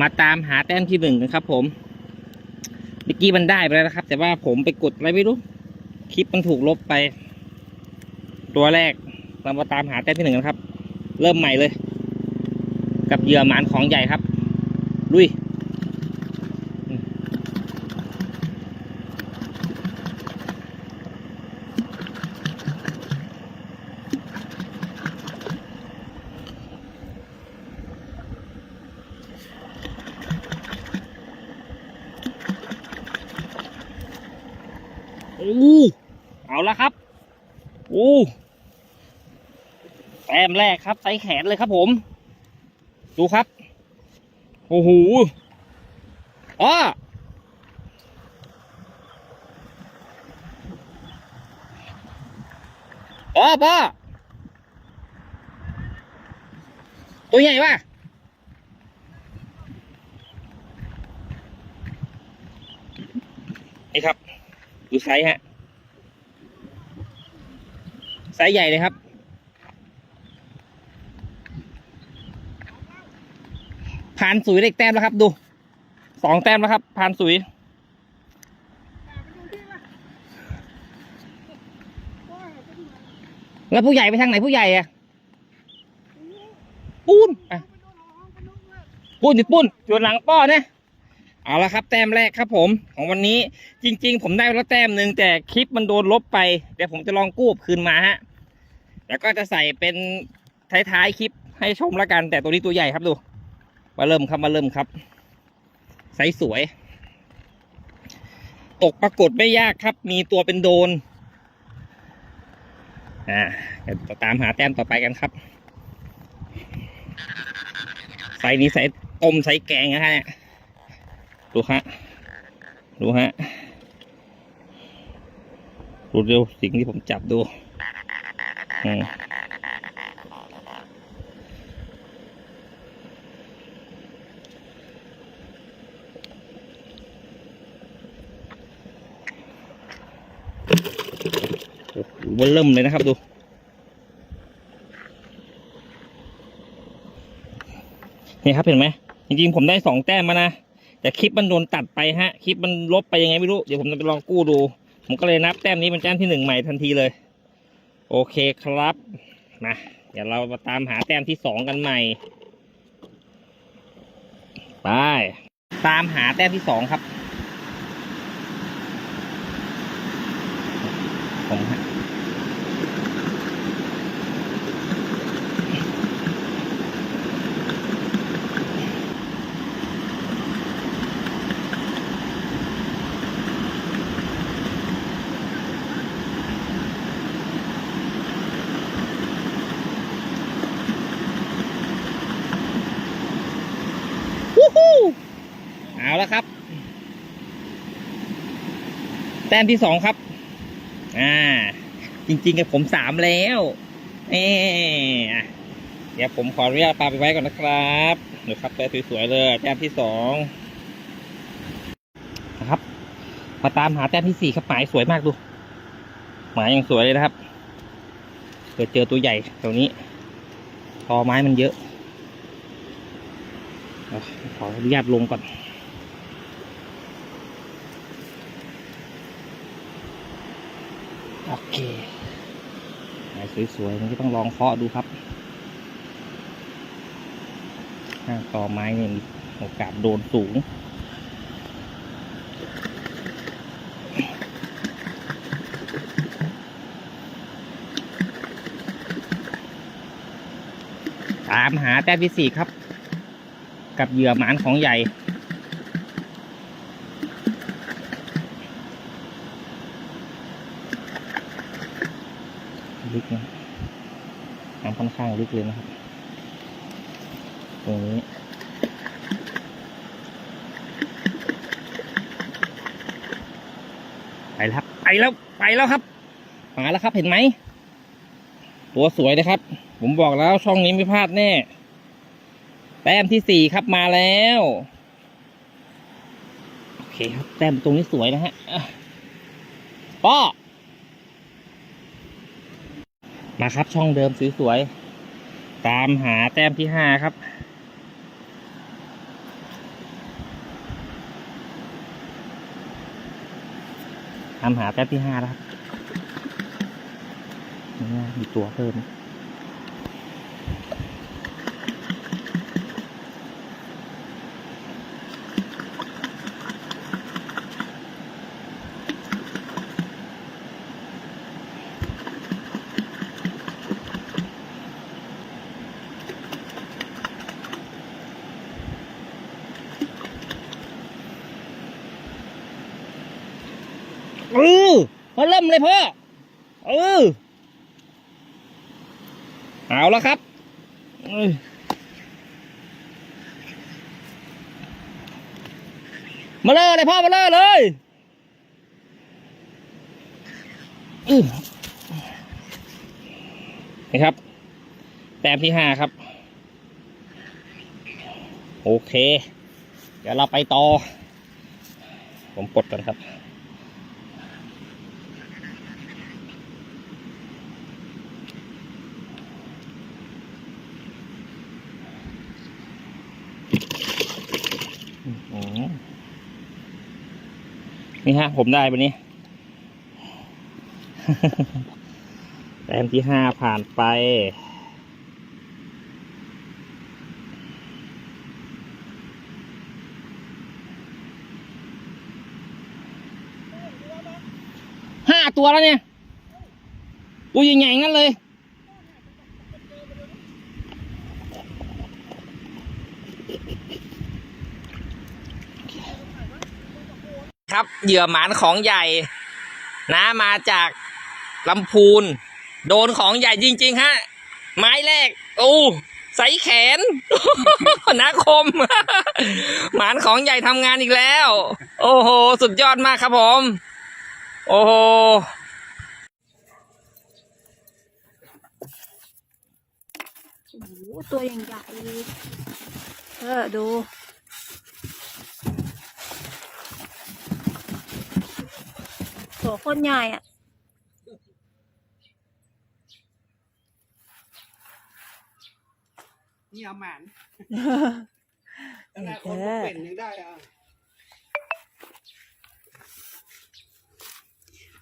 มาตามหาแต้มที่หนึ่งนะครับ ผมเมื่อกี้มันได้ไปแล้วนะครับ แต่ว่าผมไปกดอะไรไม่รู้ คลิปมันถูกลบไป ตัวแรกเรามาตามหาแต้มที่หนึ่งกันครับ เริ่มใหม่เลย กับเหยื่อหมานของใหญ่ครับ ลุย อู้ เอาละครับอู้แต้มแรกครับไซส์แขนเลยครับผม ดูครับ โอ้โหอ้ออ้อป้อตัวใหญ่ป่ะนี่ครับ ดูไซส์ฮะ ไซส์ใหญ่เลยครับ ผ่านสุยได้อีกแต้มแล้วครับ ดู สองแต้มแล้วครับ ผ่านสุยแล้วผู้ใหญ่ไปทางไหนผู้ใหญ่อะปูนอะปูนอยู่ปูนอยู่หลังป้อเนะ เอาละครับแต้มแรกครับผมของวันนี้จริง ๆ ผมได้แล้วแต้มหนึ่งแต่คลิปมันโดนลบไปเดี๋ยวผมจะลองกู้คืนมาฮะแล้วก็จะใส่เป็นท้ายๆคลิปให้ชมล้วกัน แต่ตัวนี้ตัวใหญ่ครับดูมาเริ่มครับมาเริ่มครับไซส์สวย ตกปรากฏไม่ยากครับ มีตัวเป็นโดนอ่าเดี๋ยวตามหาแต้มต่อไปกันครับไซส์นี้ไซส์ต้มไซส์แกงนะฮะเนี่ย ดูฮะ ดูฮะดูเร็วสิ่งที่ผมจับดูอืมโอ้โหเริ่มเลยนะครับดู นี่ครับเห็นไหมจริงๆผมได้สองแต้มมานะ แต่คลิปมันโดนตัดไปฮะ คลิปมันลบไปยังไงไม่รู้ เดี๋ยวผมจะไปลองกู้ดู ผมก็เลยนับแต้มนี้เป็นแต้มที่หนึ่งใหม่ทันทีเลย โอเคครับ มา เดี๋ยวเรามาตามหาแต้มที่สองกันใหม่ ไป ตามหาแต้มที่สองครับ ผมฮะ วู้ฮู้เอาแล้วครับ แต้มที่สองครับ อ่า จริงๆกับผมสามแล้ว เอ๊ะเดี๋ยวผมขออนุญาตปาไปไว้ก่อนนะครับเดี๋ยวครับแต้มสวยๆเลย แต้มที่สองนะครับ มาตามหาแต้มที่สี่ครับหมายสวยมากดู หมายยังสวยเลยนะครับเกิดเจอตัวใหญ่ตรงนี้ตอไม้มันเยอะขออนุญาตลงก่อน โอเคลายสวยๆมันก็ต้องลองเคาะดูครับข้างต่อไม้เนี่ยโอกาสโดนสูงตามหาแต้มที่สี่ครับ กับเหยื่อหมานของใหญ่ ลึกนะน้ำค่อนข้างลึกเลยนะครับ ตรงนี้ไปแล้วไปแล้วไปแล้วครับมาแล้วครับเห็นไหมตัวสวยนะครับ ผมบอกแล้วช่องนี้ไม่พลาดแน่ แต้มที่สี่ครับมาแล้วโอเคครับแต้มตรงนี้สวยนะฮะป้อ มาครับช่องเดิมสวยๆตามหาแต้มที่ห้าครับ ตามหาแต้มที่ห้าแล้วครับมีตัวเพิ่ม เออพอเริ่มเลยพ่อเออเอาแล้วครับมาเลยเลยพ่อมาเลยเลยอื้อนี่ครับ แต้มที่ห้าครับ โอเค เดี๋ยวเราไปต่อ ผมปลดก่อนครับ นี่ฮะ ผมได้ปะนี้แต้มที่ห้าผ่านไปห้าตัวแล้วเนี่ย ตัวใหญ่ๆงั้นเลย ครับ เหยื่อหมานของใหญ่นะมาจากลำพูน โดนของใหญ่จริง ๆ ฮะ ไม้แรกโอ้ใสแขนนาคม หมานของใหญ่ทำงานอีกแล้ว โอ้โห สุดยอดมากครับผม โอ้โหตัวใหญ่เออดู ตัวโคนใหญ่อะนี่เอาหมานเออคนบ่เป็นยังได้อะ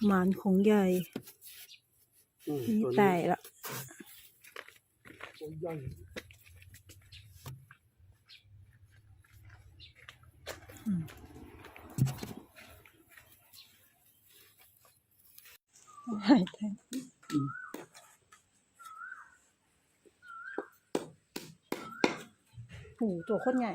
หมานของใหญ่อืมนี่ตัวแต่ละตัวใหญ่ให แท้โอ้โหตัวโคนใหญ่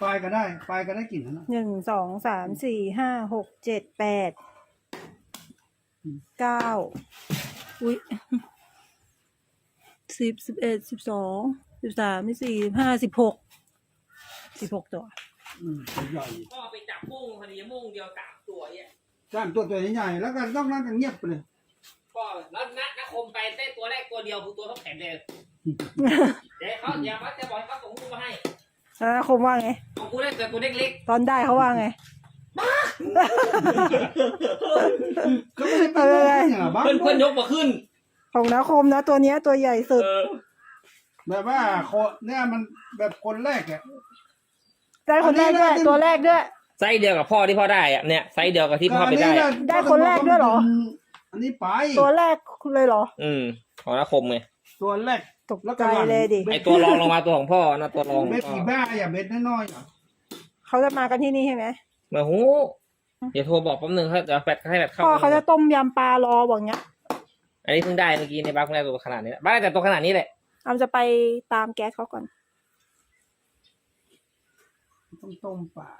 ปลายก็ได้ปลายก็ได้กลิ่นนะหนึ่งสองสามสี่ห้าหกเจ็ดแปดเก้าอุ้ยสิบสิบเอ็ดสิบสองสิบสามสิบสี่สิบห้าสิบหกสิบหกตัว อืมตัวใหญ่ก็ไปจับมุ้งพอดีมุ้งเดียวสามตัวเนี่ยสามตัวตัวใหญ่ๆแล้วก็ต้องนั่งกันเงียบไปเลยก็แล้วนักนักคมไปเต้ตัวแรกตัวเดียวคือตัวเท่าแขนเดียวเดี๋ยวเขาเดี๋ยวเขาจะบอกให้เขาส่งรูปมาให้แล้วคมว่าไง ของกูได้แต่ตัวเล็กตอนได้เขาว่าไง ก็ไม่ได้เป็นเอออย่างๆบ้างเพื่อนเพื่อนยกมาขึ้นของนาคมนะตัวเนี้ยตัวใหญ่สุด เออแบบว่าโคเนี่ยมันแบบคนแรกอะ ได้คนแรกด้วย ตัวแรกด้วย ไซส์เดียวกับพ่อที่พ่อได้อะเนี่ยไซส์เดียวกับที่พ่อไปได้อันนี้อะน่ะได้คนแรกด้วยเหรอ อันนี้ไป ตัวแรกเลยเหรอ อืม ของนักคมไงตัวแรกตกใจเลยดิไอตัวรองลงมาตัวของพ่อนะตัวรองเม็ดกี่บ้าอย่าเม็ดน้อยๆอะเขาจะมากันที่นี่ใช่ไหมมาหูเดี๋ยวโทรบอกแป๊บนึงครับเดี๋ยวแฟดให้แฟดเข้าพ่อเขาจะต้มยำปลารอบอกเงี้ย อันนี้เพิ่งได้เมื่อกี้ในบ้านเพิ่งได้ตัวขนาดนี้แหละบ้านได้แต่ตัวขนาดนี้แหละอามจะไปตามแก๊สเขาก่อน ต้องต้มป่า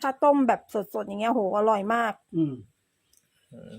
ถ้าต้มแบบสดๆอย่างเงี้ยโหอร่อยมาก อืม อืม